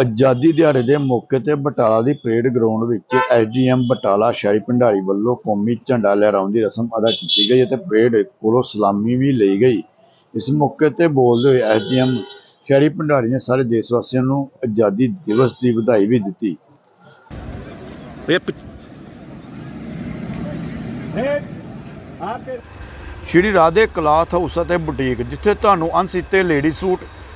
ਆਜ਼ਾਦੀ ਦਿਹਾੜੇ ਦੇ ਮੌਕੇ ਤੇ ਬਟਾਲਾ ਦੀ ਪਰੇਡ ਗਰਾਊਂਡ ਵਿੱਚ ਐਸਡੀਐਮ ਬਟਾਲਾ ਸ਼ਾਹੀ ਭੰਡਾਰੀ ਵੱਲੋਂ ਕੌਮੀ ਝੰਡਾ ਲਹਿਰਾਉਣ ਦੀ ਰਸਮ ਅਦਾ ਕੀਤੀ ਗਈ ਅਤੇ ਪਰੇਡ ਕੋਲੋਂ ਸਲਾਮੀ ਵੀ ਲਈ ਗਈ। ਇਸ ਮੌਕੇ ਤੇ ਬੋਲਦੇ ਹੋਏ ਐਸਡੀਐਮ ਸ਼ਾਹੀ ਭੰਡਾਰੀ ਨੇ ਸਾਰੇ ਦੇਸ਼ ਵਾਸੀਆਂ ਨੂੰ ਆਜ਼ਾਦੀ ਦਿਵਸ ਦੀ ਵਧਾਈ ਵੀ ਦਿੱਤੀ। ਸ਼੍ਰੀ ਰਾਧੇ ਕਲਾਥ ਹਾਊਸ ਅਤੇ ਬੁਟੀਕ ਜਿੱਥੇ ਤੁਹਾਨੂੰ ਅਣਸੀਤੇ ਲੇਡੀ ਸੂਟ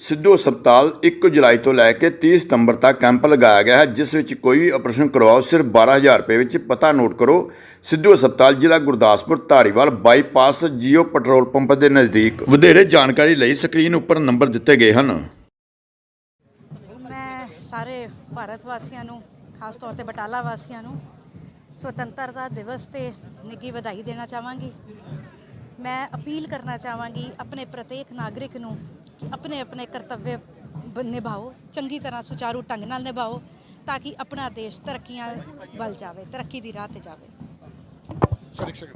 ਸਿੱਧੂ ਹਸਪਤਾਲ 1 ਜੁਲਾਈ ਤੋਂ ਲੈ ਕੇ 30 ਸਤੰਬਰ ਤੱਕ ਕੈਂਪ ਲਗਾਇਆ ਗਿਆ ਹੈ, ਜਿਸ ਵਿੱਚ ਕੋਈ ਵੀ ਆਪਰੇਸ਼ਨ ਕਰਵਾਓ, ਸਿਰਫ 12000 ਰੁਪਏ ਵਿੱਚ ਪਤਾ ਨੋਟ ਕਰੋ। ਸਿੱਧੂ ਹਸਪਤਾਲ ਜ਼ਿਲ੍ਹਾ Gurdaspur, Dhariwal bypass Jio petrol pump ਦੇ ਨਜ਼ਦੀਕ। ਵਧੇਰੇ ਜਾਣਕਾਰੀ ਲਈ ਸਕਰੀਨ ਉੱਪਰ ਨੰਬਰ ਦਿੱਤੇ ਗਏ ਹਨ। ਮੈਂ ਸਾਰੇ ਭਾਰਤ ਵਾਸੀਆਂ ਨੂੰ, ਖਾਸ ਤੌਰ ਤੇ ਬਟਾਲਾ ਵਾਸੀਆਂ ਨੂੰ, ਸੁਤੰਤਰਤਾ ਦਿਵਸ ਤੇ ਨਿੱਘੀ ਵਧਾਈ ਦੇਣਾ ਚਾਹਾਂਗੀ। ਮੈਂ ਅਪੀਲ ਕਰਨਾ ਚਾਹਾਂਗੀ ਆਪਣੇ ਪ੍ਰਤੀਕ ਨਾਗਰਿਕ ਨੂੰ ਕਿ ਆਪਣੇ ਆਪਣੇ ਕਰਤੱਵ ਨਿਭਾਓ, ਚੰਗੀ ਤਰ੍ਹਾਂ ਸੁਚਾਰੂ ਢੰਗ ਨਾਲ ਨਿਭਾਓ ਤਾਂ ਕਿ ਆਪਣਾ ਦੇਸ਼ ਤਰੱਕੀਆਂ ਵੱਲ ਜਾਵੇ, ਤਰੱਕੀ ਦੀ ਰਾਹ ਤੇ ਜਾਵੇ।